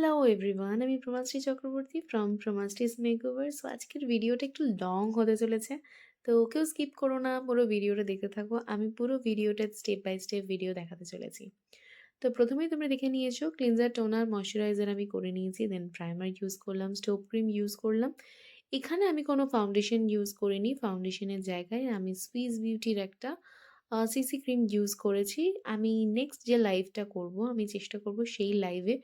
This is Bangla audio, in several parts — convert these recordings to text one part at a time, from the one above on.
হ্যালো এভরিওয়ান আমি Pramashree Chakraborty from Pramashree's makeover so আজকের ভিডিওটা একটু লং হতে চলেছে। তো কেউ স্কিপ করো না, পুরো ভিডিওটা দেখতে থাকো। আমি পুরো ভিডিওটা স্টেপ বাই স্টেপ ভিডিও দেখাতে চলেছি। তো প্রথমেই তোমরা দেখে নিয়েছো ক্লিনজার টোনার ময়শ্চারাইজার আমি করে নিয়েছি দেন প্রাইমার ইউজ করলাম স্টোভ ক্রিম ইউজ করলাম। এখানে আমি কোনো ফাউন্ডেশন ইউজ করিনি। ফাউন্ডেশনের জায়গায় আমি সুইস বিউটির একটা সিসি ক্রিম ইউজ করেছি। আমি নেক্সট যে লাইভটা করব, আমি চেষ্টা করব সেই লাইভে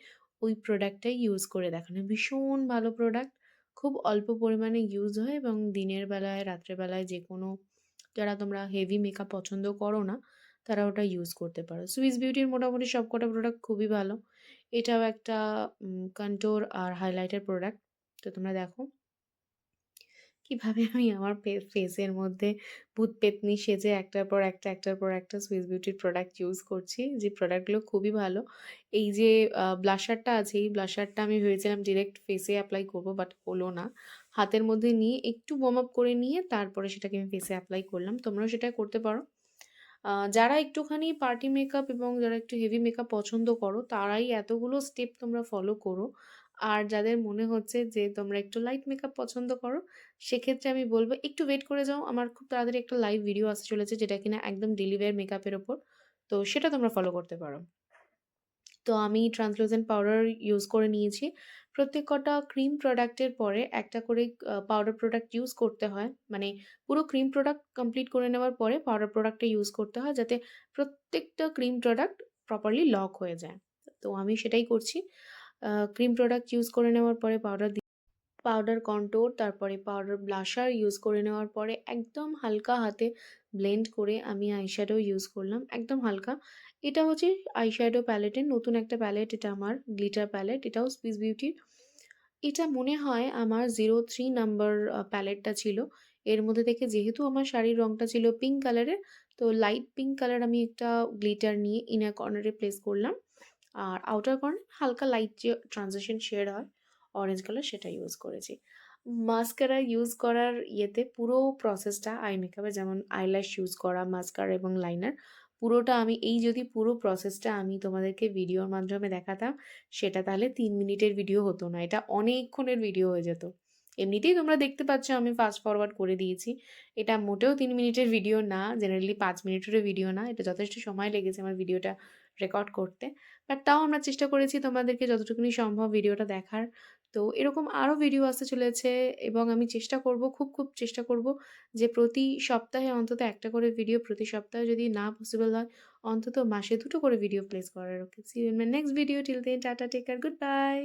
ওই প্রোডাক্টটাই ইউজ করে দেখানো। ভীষণ ভালো প্রোডাক্ট খুব অল্প পরিমাণে ইউজ হয় এবং দিনের বেলায় রাত্রেবেলায় যে কোনো যারা তোমরা হেভি মেকআপ পছন্দ করো না, তারা ওটা ইউজ করতে পারো। সুইস বিউটির মোটামুটি সব কটা প্রোডাক্ট খুবই ভালো। এটাও একটা কন্টোর আর হাইলাইটের প্রোডাক্ট তো তোমরা দেখো। কীভাবে আমি আমার ফেসের মধ্যে ভূত পেতনি সেজে একটার পর একটা, একটার পর একটা সুইস বিউটির প্রোডাক্ট ইউজ করছি, যে প্রোডাক্টগুলো খুবই ভালো। এই যে ব্লাশারটা আছে, এই ব্লাশারটা আমি ভেবেছিলাম ডিরেক্ট ফেসে অ্যাপ্লাই করব বাট হলো না। হাতের মধ্যে নিয়ে একটু বম আপ করে নিয়ে তারপরে সেটাকে আমি ফেসে অ্যাপ্লাই করলাম। তোমরাও সেটা করতে পারো। যারা একটুখানি পার্টি মেকআপ এবং যারা একটু হেভি মেকআপ পছন্দ করো, তারাই এতগুলো স্টেপ তোমরা ফলো করো। আর যাদের মনে হচ্ছে যে, তোমরা একটু লাইট মেকআপ পছন্দ করো, সেক্ষেত্রে আমি বলব, একটু ওয়েট করে যাও। আমার খুব তাড়াতাড়ি একটা লাইভ ভিডিও আসতে চলেছে যেটা কিনা একদম ডেলিভার মেকআপের ওপর। তো সেটা তোমরা ফলো করতে পারো। তো আমি ট্রান্সলুসেন্ট পাউডার ইউজ করে নিয়েছি। প্রত্যেক কটা ক্রিম প্রোডাক্টের পরে একটা করে পাউডার প্রোডাক্ট ইউজ করতে হয়। মানে পুরো ক্রিম প্রোডাক্ট কমপ্লিট করে নেওয়ার পরে পাউডার প্রোডাক্টটা ইউজ করতে হয় যাতে প্রত্যেকটা ক্রিম প্রোডাক্ট প্রপারলি লক হয়ে যায়। তো আমি সেটাই করছি। ক্রিম প্রোডাক্ট ইউজ করে নেওয়ার পরে পাউডার পাউডার কন্টোর তারপরে পাউডার ব্লাশার ইউজ করে নেওয়ার পরে একদম হালকা হাতে ব্লেন্ড করে আমি আইশ্যাডো ইউজ করলাম, একদম হালকা। এটা হচ্ছে আইশ্যাডো প্যালেটের নতুন একটা প্যালেট এটা আমার গ্লিটার প্যালেট এটাও স্পিস বিউটির এটা মনে হয় আমার জিরো থ্রি নাম্বার প্যালেটটা ছিল। এর মধ্যে থেকে যেহেতু আমার শাড়ির রঙটা ছিল পিঙ্ক কালারের তো লাইট পিঙ্ক কালার আমি একটা গ্লিটার নিয়ে ইনার কর্নারে প্লেস করলাম। আর আউটার কর্নার হালকা লাইট যে ট্রানজেকশন শেড হয় অরেঞ্জ কালার সেটা ইউজ করেছি। মাস্কারা ইউজ করার ইয়েতে পুরো প্রসেসটা আই মেকআপে যেমন আইল্যাশ ইউজ করা মাস্কার এবং লাইনার পুরোটা আমি, এই যদি পুরো প্রসেসটা আমি তোমাদেরকে ভিডিওর মাধ্যমে দেখাতাম, সেটা তাহলে তিন মিনিটের ভিডিও হতো না, এটা অনেকক্ষণের ভিডিও হয়ে যেত। এমনিতেই তোমরা দেখতে পাচ্ছ আমি ফাস্ট ফরওয়ার্ড করে দিয়েছি। এটা মোটেও তিন মিনিটের ভিডিও না জেনারেলি পাঁচ মিনিটেরও ভিডিও না। এটা যথেষ্ট সময় লেগেছে আমার ভিডিওটা রেকর্ড করতে। বাট তাও আমরা চেষ্টা করেছি তোমাদেরকে যতটুকুনি সম্ভব ভিডিওটা দেখার। তো এরকম আরও ভিডিও আসতে চলেছে এবং আমি চেষ্টা করব, খুব খুব চেষ্টা করব যে প্রতি সপ্তাহে অন্তত একটা করে ভিডিও প্রতি সপ্তাহে যদি না পসিবল হয়, অন্তত মাসে দুটো করে ভিডিও প্লেস করার। Okay see next video till then tata take care good bye